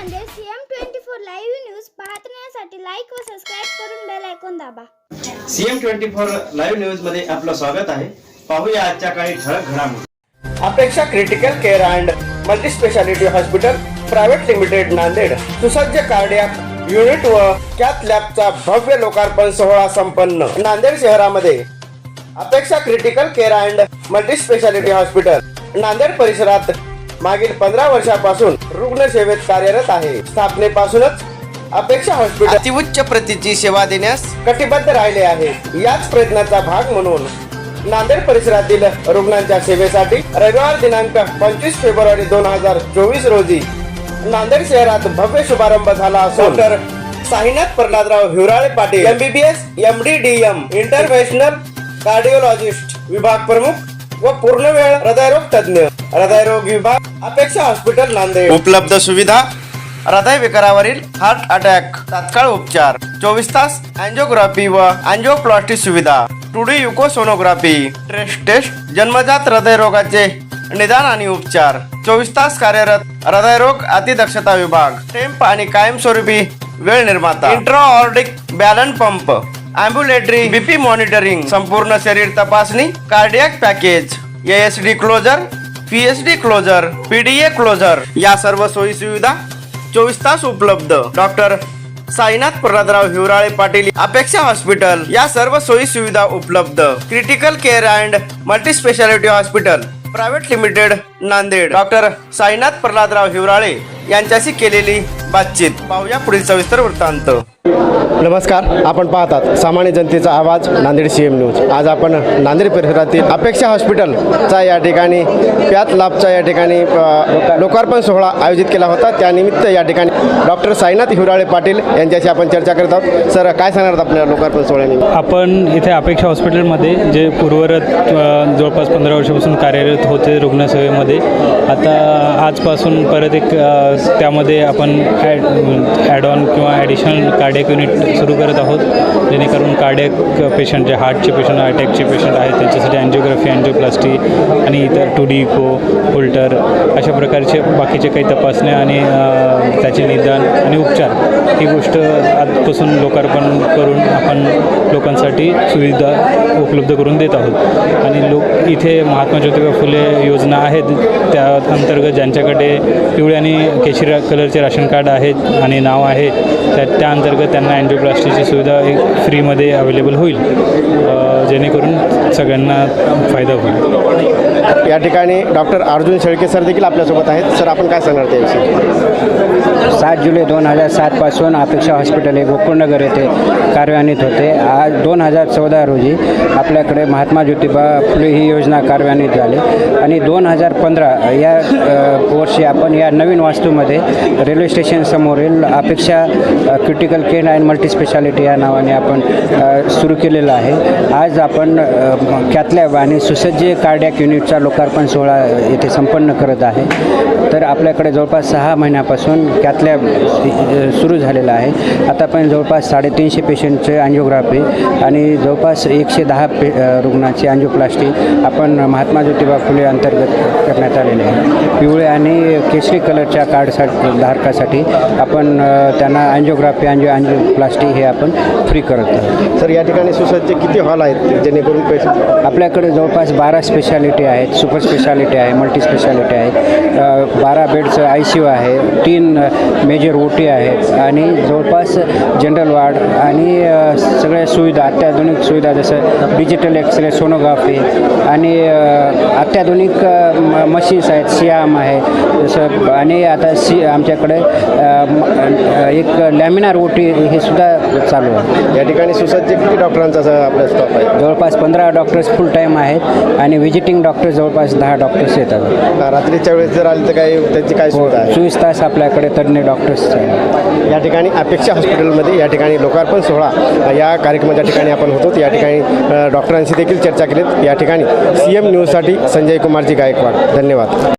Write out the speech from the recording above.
Nanded CM twenty four live news पाहण्यासाठी like व subscribe करून बेल ऐकून दाबा. सीएम ट्वेंटी फोर लाईव्ह न्यूजमध्ये आपलं स्वागत आहे. पाहूया आजच्या काही ठळक घडामोडी. Apeksha critical care and multi speciality hospital private limited Nanded. सुसज्ज कार्डियाक युनिट व कॅथ लॅबचा भव्य लोकार्पण सोहळा संपन्न. नांदेड शहरामध्ये Apeksha critical care and multi speciality hospital Nanded परिसरात मागील पंधरा वर्षापासून रुग्णसेवेत कार्यरत आहे. स्थापनेपासूनच अपेक्षा हॉस्पिटल अतिउच्च प्रतीची सेवा देण्यास कटिबद्ध राहिले आहे. याच प्रयत्नाचा भाग म्हणून नांदेड परिसरातील रुग्णांच्या सेवेसाठी रविवार दिनांक पंचवीस फेब्रुवारी दोन हजार चोवीस रोजी नांदेड शहरात भव्य शुभारंभ झाला असून doctor Sainath Pralhadrao Hiwrale Patil MBBS M D D M interventional cardiologist विभाग प्रमुख व पूर्ण वेळ हृदयरोग तज्ञ हृदयरोग विभाग अपेक्षा हॉस्पिटल नांदेड. उपलब्ध सुविधा हृदय विकारावरील हार्ट अटॅक तात्काळ उपचार चोवीस तास अँजिओग्राफी व अँजिओप्लास्टी सुविधा. Two D echo sonography stress test जन्मजात हृदयरोगाचे निदान आणि उपचार. चोवीस तास कार्यरत हृदयरोग अतिदक्षता विभाग. टेम्प आणि कायमस्वरूपी वेळ निर्माता. Intraaortic balloon pump. Ambulatory BP monitoring संपूर्ण शरीर तपासणी cardiac package S D closure PhD closure PDA closure या सर्व सोयी सुविधा चोवीस तास उपलब्ध. डॉक्टर साईनाथ प्रल्हादराव हिवराळे पाटील अपेक्षा हॉस्पिटल या सर्व सोयी सुविधा उपलब्ध. Critical care and multi speciality hospital private limited Nanded. Doctor Sainath Pralhadrao Hiwrale यांच्याशी केलेली बातचीत. पाहूया पुढील सविस्तर वृत्तांत. नमस्कार आपण पाहतात सामान्य जनतेचा आवाज नांदेड सी एम न्यूज आज आपण नांदेड परिसरातील अपेक्षा हॉस्पिटलचा या ठिकाणी प्यात लाभचा या ठिकाणी लोकार्पण सोहळा आयोजित केला होता. त्यानिमित्त या ठिकाणी डॉक्टर साईनाथ हिवराळे पाटील यांच्याशी आपण चर्चा करत आहोत. सर काय सांगणार आहोत आपल्या लोकार्पण सोहळ्यानिमित्त आपण इथे अपेक्षा हॉस्पिटलमध्ये जे पूर्वरत जवळपास पंधरा वर्षापासून कार्यरत होते रुग्णसेवेमध्ये आता आजपासून परत एक त्यामध्ये आपण ॲड ॲड ऑन किंवा ॲडिशनल कार्डियक युनिट सुरू करत आहोत जेणेकरून कार्डियक पेशंट जे हार्टचे पेशंट अटॅकचे पेशंट आहेत त्यांच्यासाठी अँजिओग्राफी अँजिओप्लास्टी आणि इतर टू डी इको होल्टर अशा प्रकारचे बाकीचे काही तपासण्या आणि त्याचे निदान आणि उपचार. ही गोष्ट आजपासून लोकार्पण करून आपण लोकांसाठी सुविधा उपलब्ध करून देत आहोत. आणि लोक इथे महात्मा ज्योतिबा फुले योजना आहेत त्या अंतर्गत ज्यांच्याकडे पिवळ्या आणि केशरी कलरचे राशन कार्ड आहेत आणि नाव आहे त्या त्या अंतर्गत त्यांना अँजिओप्लास्टीची सुविधा एक फ्रीमध्ये अवेलेबल होईल जेणेकरून सगळ्यांना फायदा होईल. या ठिकाणी डॉक्टर अर्जुन शेळके सर देखील आपल्यासोबत आहेत. सर आपण काय सांगणार त्याविषयी? सात जुलै दोन हजार सातपासून अपेक्षा हॉस्पिटल हे गोकुळनगर येथे कार्यान्वित होते. आज दोन हजार चौदा रोजी आपल्याकडे महात्मा ज्योतिबा फुले ही योजना कार्यान्वित झाली. आणि दोन हजार पंधरा या वर्षी आपण या नवीन वास्तूमध्ये रेल्वे स्टेशनसमोरील अपेक्षा क्रिटिकल केअर अँड मल्टीस्पेशालिटी या नावाने आपण सुरू केलेलं आहे. आज आपण कॅथलॅब आणि सुसज्ज कार्डियाक युनिटचा लोकार्पण सोहळा येथे संपन्न करत आहे. तर आपल्याकडे जवळपास सहा महिन्यापासून कॅथलॅब सुरू झालेला आहे. आतापर्यंत जवळपास साडेतीनशे पेशंटचे अँजिओग्राफी आणि जवळपास एकशे दहा पे रुग्णाची अँजिओप्लास्टी आपण महात्मा ज्योतिबा फुले अंतर्गत करण्यात आलेले आहे. पिवळे आणि केशरी कलरच्या कार्डसाठी धारकासाठी आपण त्यांना अँजिओग्राफी अँजिओ अँजिओप्लास्टी हे आपण फ्री करत आहोत. सर या ठिकाणी सुसज्ज किती हॉल आहेत जेणेकरून पेशंट आपल्याकडे जवळपास बारा स्पेशालिटी आहेत. सुपर स्पेशालिटी आहे मल्टी स्पेशालिटी आहे. बारा बेडचं आय सी यू आहे तीन मेजर ओ टी आहेत आणि जवळपास जनरल वार्ड आणि सगळ्या सुविधा अत्याधुनिक सुविधा जसं डिजिटल एक्सरे सोनोग्राफी आणि अत्याधुनिक मशीन्स आहेत सियाम आहे. जसं आणि आता सी आमच्याकडे एक लॅमिनार ओ टी हे सुद्धा चालू आहे. या ठिकाणी सुसज्ज किती डॉक्टरांचा आपला स्टॉप आहे? जवळपास पंधरा डॉक्टर्स फुल टाईम आहेत आणि व्हिजिटिंग डॉक्टर जवळपास दहा डॉक्टर्स येतात. रात्रीच्या वेळेस जर आले तर काय त्यांची काय सुविधा आहे? चोवीस तास आपल्याकडे तज्ज्ञ डॉक्टर्स या ठिकाणी अपेक्षा हॉस्पिटलमध्ये या ठिकाणी लोकार्पण सोहळा या कार्यक्रमाच्या ठिकाणी आपण होतो. या ठिकाणी डॉक्टरांशी देखील चर्चा केलीत. या ठिकाणी सी एम न्यूजसाठी संजय कुमारजी गायकवाड. धन्यवाद.